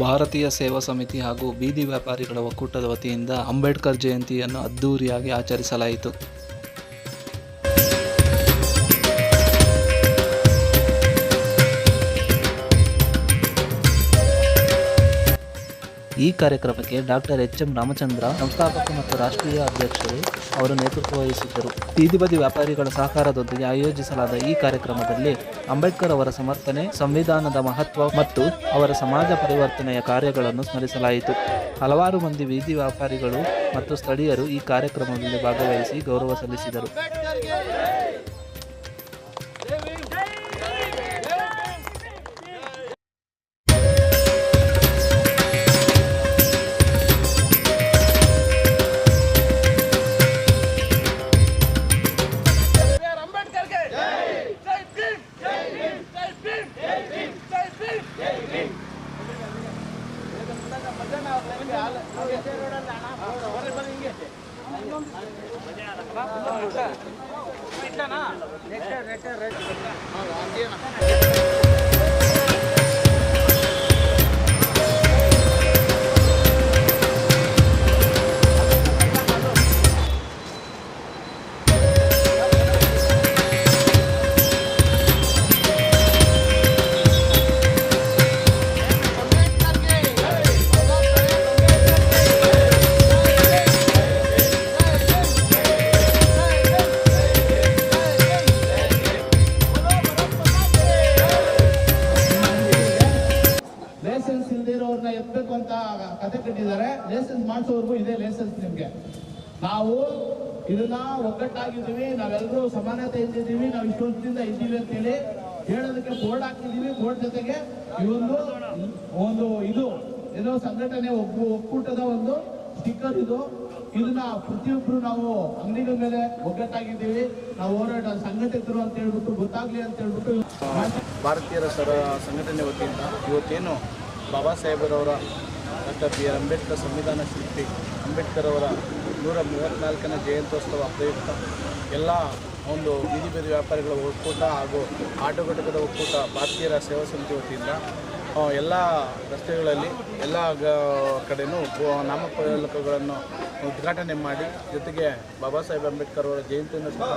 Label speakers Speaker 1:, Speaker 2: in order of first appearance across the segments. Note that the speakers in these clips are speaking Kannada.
Speaker 1: ಭಾರತೀಯ ಸೇವಾ ಸಮಿತಿ ಹಾಗೂ ಬೀದಿ ವ್ಯಾಪಾರಿಗಳ ಒಕ್ಕೂಟದ ವತಿಯಿಂದ ಅಂಬೇಡ್ಕರ್ ಜಯಂತಿಯನ್ನು ಅದ್ದೂರಿಯಾಗಿ ಆಚರಿಸಲಾಯಿತು. ಈ ಕಾರ್ಯಕ್ರಮಕ್ಕೆ ಡಾಕ್ಟರ್ ಎಚ್ ಎಂ ರಾಮಚಂದ್ರ ಸಂಸ್ಥಾಪಕ ಮತ್ತು ರಾಷ್ಟ್ರೀಯ ಅಧ್ಯಕ್ಷರು ಅವರು ನೇತೃತ್ವ ವಹಿಸಿದ್ದರು. ಬೀದಿ ಬದಿ ವ್ಯಾಪಾರಿಗಳ ಸಹಕಾರದೊಂದಿಗೆ ಆಯೋಜಿಸಲಾದ ಈ ಕಾರ್ಯಕ್ರಮದಲ್ಲಿ ಅಂಬೇಡ್ಕರ್ ಅವರ ಸಮರ್ಥನೆ, ಸಂವಿಧಾನದ ಮಹತ್ವ ಮತ್ತು ಅವರ ಸಮಾಜ ಪರಿವರ್ತನೆಯ ಕಾರ್ಯಗಳನ್ನು ಸ್ಮರಿಸಲಾಯಿತು. ಹಲವಾರು ಮಂದಿ ಬೀದಿ ವ್ಯಾಪಾರಿಗಳು ಮತ್ತು ಸ್ಥಳೀಯರು ಈ ಕಾರ್ಯಕ್ರಮದಲ್ಲಿ ಭಾಗವಹಿಸಿ ಗೌರವ ಸಲ್ಲಿಸಿದರು.
Speaker 2: ಲೈಸೆನ್ಸ್ ಎತ್ತಬೇಕು ಅಂತ ಕತೆ ಕಟ್ಟಿದ್ದಾರೆ. ಲೈಸೆನ್ಸ್ ಮಾಡಿಸೋರ್ಗು ಇದೇ ಲೈಸೆನ್ಸ್ ನಿಮ್ಗೆ. ನಾವು ಇದನ್ನ ಒಗ್ಗಟ್ಟಾಗಿದ್ದೀವಿ ನಾವೆಲ್ಲರೂ ಸಮಾನತೆ ಇದ್ದೀವಿ ನಾವು ಇಷ್ಟು ವರ್ಷದಿಂದ ಇದ್ದೀವಿ ಅಂತೇಳಿ ಹೇಳೋದಕ್ಕೆ ಬೋರ್ಡ್ ಹಾಕಿದ್ದೀವಿ. ಬೋರ್ಡ್ ಜೊತೆಗೆ ಇವೊಂದು ಒಂದು ಇದು, ಏನೋ ಸಂಘಟನೆ ಒಬ್ಬ ಒಕ್ಕೂಟದ ಒಂದು ಸ್ಟಿಕ್ಕರ್ ಇದು. ಇದನ್ನ ಪ್ರತಿಯೊಬ್ರು ನಾವು ಅಂಗಡಿಗಳ ಮೇಲೆ ಒಗ್ಗಟ್ಟಾಗಿದ್ದೀವಿ. ನಾವು ಹೋರಾಟ ಸಂಘಟಿತರು ಅಂತ ಹೇಳ್ಬಿಟ್ಟು, ಗೊತ್ತಾಗ್ಲಿ ಅಂತ ಹೇಳ್ಬಿಟ್ಟು.
Speaker 3: ಭಾರತೀಯರ ಸರ ಸಂಘಟನೆ ವತಿಯಿಂದ ಇವತ್ತೇನು ಬಾಬಾ ಸಾಹೇಬರವರ ಡಾಕ್ಟರ್ ಬಿ ಆರ್ ಅಂಬೇಡ್ಕರ್ ಸಂವಿಧಾನ ಶಿಲ್ಪಿ, ಅಂಬೇಡ್ಕರ್ ಅವರ ನೂರ ಮೂವತ್ತ್ನಾಲ್ಕನೇ ಜಯಂತ್ಯೋತ್ಸವ ಪ್ರಯುಕ್ತ ಎಲ್ಲ ಒಂದು ಬೀದಿ ಬೀದಿ ವ್ಯಾಪಾರಿಗಳ ಒಕ್ಕೂಟ ಹಾಗೂ ಆಟೋ ಘಟಕದ ಒಕ್ಕೂಟ ಭಾರತೀಯರ ಸೇವಾ ಸಮಿತಿ ವತಿಯಿಂದ ಎಲ್ಲ ರಸ್ತೆಗಳಲ್ಲಿ ಎಲ್ಲ ಗ, ಕಡೆನೂ ಗೋ- ನಾಮಫಲಕಗಳನ್ನು ಉದ್ಘಾಟನೆ ಮಾಡಿ, ಜೊತೆಗೆ ಬಾಬಾ ಸಾಹೇಬ್ ಅಂಬೇಡ್ಕರ್ ಅವರ ಜಯಂತಿಯನ್ನು ಸಹ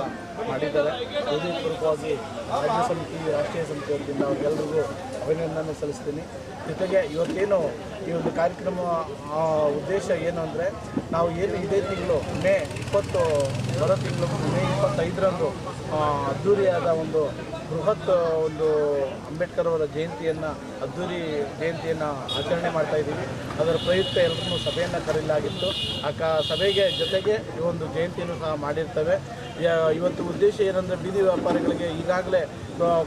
Speaker 3: ಮಾಡಿದ್ದಾರೆ. ಹೃದಯಪೂರ್ವಕವಾಗಿ ರಾಜ್ಯ ಸಮಿತಿ, ರಾಷ್ಟ್ರೀಯ ಸಮಿತಿ ವತಿಯಿಂದ ಅವರಿಗೆಲ್ಲರಿಗೂ ಅಭಿನಂದನೆ ಸಲ್ಲಿಸ್ತೀನಿ. ಜೊತೆಗೆ ಇವತ್ತೇನು ಈ ಒಂದು ಕಾರ್ಯಕ್ರಮ ಉದ್ದೇಶ ಏನು ಅಂದರೆ, ನಾವು ಏನು ಇದೇ ತಿಂಗಳು, ಮೇ ಇಪ್ಪತ್ತು, ಬರೋ ತಿಂಗಳು, ಮೇ ಇಪ್ಪತ್ತೈದರಂದು ಅದ್ದೂರಿಯಾದ ಒಂದು ಬೃಹತ್, ಒಂದು ಅಂಬೇಡ್ಕರ್ ಅವರ ಜಯಂತಿಯನ್ನು, ಅದ್ದೂರಿ ಜಯಂತಿಯನ್ನು ಆಚರಣೆ ಮಾಡ್ತಾ ಇದ್ದೀವಿ. ಅದರ ಪ್ರಯುಕ್ತ ಎಲ್ಲರನ್ನೂ ಸಭೆಯನ್ನು ಕರೆಯಲಾಗಿತ್ತು. ಆ ಕ, ಸಭೆಗೆ ಜೊತೆಗೆ ಈ ಒಂದು ಜಯಂತಿಯನ್ನು ಸಹ ಮಾಡಿರ್ತೇವೆ. ಇವತ್ತು ಉದ್ದೇಶ ಏನಂದರೆ ಬೀದಿ ವ್ಯಾಪಾರಿಗಳಿಗೆ ಈಗಾಗಲೇ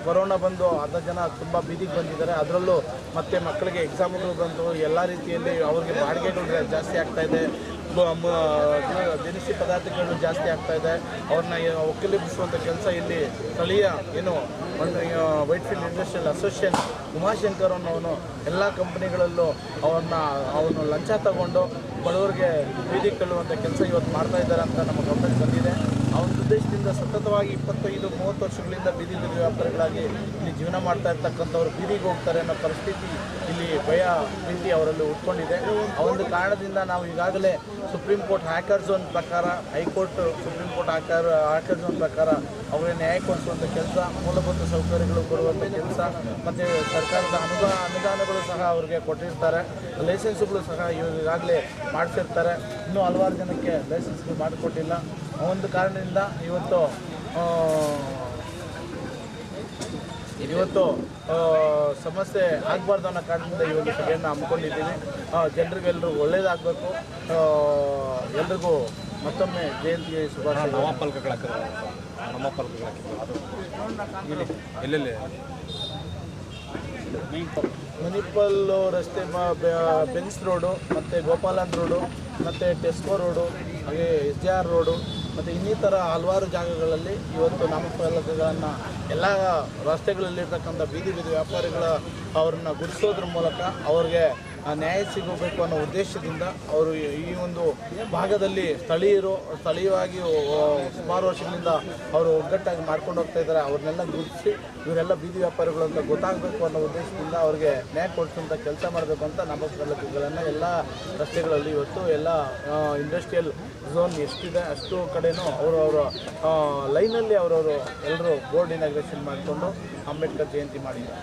Speaker 3: ಕೊರೋನಾ ಬಂದು ಅರ್ಧ ಜನ ತುಂಬ ಬೀದಿಗೆ ಬಂದಿದ್ದಾರೆ. ಅದರಲ್ಲೂ ಮತ್ತು ಮಕ್ಕಳಿಗೆ ಎಕ್ಸಾಮ್ಗಳು ಬಂದು ಎಲ್ಲ ರೀತಿಯಲ್ಲಿ ಅವ್ರಿಗೆ ಬಾಡಿಗೆಗಳು ಜಾಸ್ತಿ ಆಗ್ತಾ ಇದೆ. ದಿನಸಿ ಪದಾರ್ಥಗಳು ಜಾಸ್ತಿ ಆಗ್ತಾ ಇದೆ. ಅವ್ರನ್ನ ಒಕ್ಕಲಿಬಿಸುವಂಥ ಕೆಲಸ ಇಲ್ಲಿ ಸ್ಥಳೀಯ ಏನು ಒಂದು Whitefield industrial association Umashankar ಅನ್ನೋನು ಎಲ್ಲ ಕಂಪ್ನಿಗಳಲ್ಲೂ ಅವನ್ನ ಅವನು ಲಂಚ ತಗೊಂಡು ಬಡವರಿಗೆ ಬೀದಿ ಕೇಳುವಂಥ ಕೆಲಸ ಇವತ್ತು ಮಾಡ್ತಾ ಇದ್ದಾರೆ ಅಂತ ನಮ್ಮ ಗಮನಕ್ಕೆ ಬಂದಿದೆ. ಒಂದು ಉದ್ದೇಶದಿಂದ ಸತತವಾಗಿ ಇಪ್ಪತ್ತೈದು, ಮೂವತ್ತು ವರ್ಷಗಳಿಂದ ಬೀದಿ ಇಲ್ಲಿ ಜೀವನ ಮಾಡ್ತಾ ಇರ್ತಕ್ಕಂಥವ್ರು ಬೀದಿಗೆ ಹೋಗ್ತಾರೆ ಅನ್ನೋ ಪರಿಸ್ಥಿತಿ ಇಲ್ಲಿ ಭಯ ಭೀತಿ ಅವರಲ್ಲಿ ಉಟ್ಕೊಂಡಿದೆ. ಆ ಒಂದು ಕಾರಣದಿಂದ ನಾವು ಈಗಾಗಲೇ ಸುಪ್ರೀಂ ಕೋರ್ಟ್ ಹ್ಯಾಕರ್ ಝೋನ್ ಪ್ರಕಾರ ಹೈಕೋರ್ಟ್ ಸುಪ್ರೀಂ ಕೋರ್ಟ್ ಹ್ಯಾಕರ್ ಹ್ಯಾಕರ್ ಝೋನ್ ಪ್ರಕಾರ ಅವರ ನ್ಯಾಯ ಕೊಡಿಸುವಂಥ ಕೆಲಸ, ಮೂಲಭೂತ ಸೌಕರ್ಯಗಳು ಕೊಡುವಂಥ ಕೆಲಸ, ಮತ್ತು ಸರ್ಕಾರದ ಅನುದಾನ, ಅನುದಾನಗಳು ಸಹ ಅವರಿಗೆ ಕೊಟ್ಟಿರ್ತಾರೆ. ಲೈಸೆನ್ಸ್ಗಳು ಸಹ ಈಗಾಗಲೇ ಮಾಡಿಸಿರ್ತಾರೆ. ಇನ್ನೂ ಹಲವಾರು ಜನಕ್ಕೆ ಲೈಸೆನ್ಸ್ಗಳು ಮಾಡಿಕೊಟ್ಟಿಲ್ಲ. ಒಂದು ಕಾರಣದಿಂದ ಇವತ್ತು ಇವತ್ತು ಸಮಸ್ಯೆ ಆಗಬಾರ್ದು ಅನ್ನೋ ಕಾರಣದಿಂದ ಈ ಒಂದು ಸಭೆಯನ್ನು ಹಮ್ಮಿಕೊಂಡಿದ್ದೀವಿ. ಜನರಿಗೆಲ್ಲರಿಗೂ ಒಳ್ಳೇದಾಗಬೇಕು. ಎಲ್ರಿಗೂ ಮತ್ತೊಮ್ಮೆ ಜಯಂತಿ ಶುಭಾಶಯ.
Speaker 4: ಎಲ್ಲೆಲ್ಲಿ?
Speaker 3: ಮುನಿಪಲ್ ರಸ್ತೆ ಮ- ಬೆ- ಬೆನ್ಸ್ ರೋಡು ಮತ್ತು ಗೋಪಾಲನ್ ರೋಡು ಮತ್ತು ಟೆಸ್ಕೋ ರೋಡು ಹಾಗೆ ಎಸ್ ಜೆ ಆರ್ ರೋಡು ಮತ್ತು ಇನ್ನಿತರ ಹಲವಾರು ಜಾಗಗಳಲ್ಲಿ ಇವತ್ತು ನಾಮಫಲಕಗಳನ್ನು ಎಲ್ಲ ರಸ್ತೆಗಳಲ್ಲಿರ್ತಕ್ಕಂಥ ಬೀದಿ ಬೀದಿ ವ್ಯಾಪಾರಿಗಳ ಅವ್ರನ್ನ ಗುರುತಿಸೋದ್ರ ಮೂಲಕ ಅವ್ರಿಗೆ ನ್ಯಾಯ ಸಿಗಬೇಕು ಅನ್ನೋ ಉದ್ದೇಶದಿಂದ ಅವರು ಈ ಒಂದು ಭಾಗದಲ್ಲಿ ಸ್ಥಳೀಯರು, ಸ್ಥಳೀಯವಾಗಿ ಸುಮಾರು ವರ್ಷಗಳಿಂದ ಅವರು ಒಗ್ಗಟ್ಟಾಗಿ ಮಾಡ್ಕೊಂಡು ಹೋಗ್ತಾ ಇದ್ದಾರೆ. ಅವ್ರನ್ನೆಲ್ಲ ಗುರುತಿಸಿ, ಇವರೆಲ್ಲ ಬೀದಿ ವ್ಯಾಪಾರಿಗಳು ಅಂತ ಗೊತ್ತಾಗಬೇಕು ಅನ್ನೋ ಉದ್ದೇಶದಿಂದ ಅವ್ರಿಗೆ ನ್ಯಾಯ ಕೊಡಿಸುವಂಥ ಕೆಲಸ ಮಾಡಬೇಕು ಅಂತ ನಮ್ಮ ಸಲಹೆಗಳನ್ನು ಎಲ್ಲ ರಸ್ತೆಗಳಲ್ಲಿ ಇವತ್ತು ಎಲ್ಲ ಇಂಡಸ್ಟ್ರಿಯಲ್ ಝೋನ್ ಎಷ್ಟಿದೆ ಅಷ್ಟು ಕಡೆನೂ ಅವರು ಅವರ ಲೈನಲ್ಲಿ ಅವರವರು ಎಲ್ಲರೂ ಬೋರ್ಡ್ ಇನಾಗ್ರೇಷನ್ ಮಾಡಿಕೊಂಡು ಅಂಬೇಡ್ಕರ್ ಜಯಂತಿ ಮಾಡಿದ್ದಾರೆ.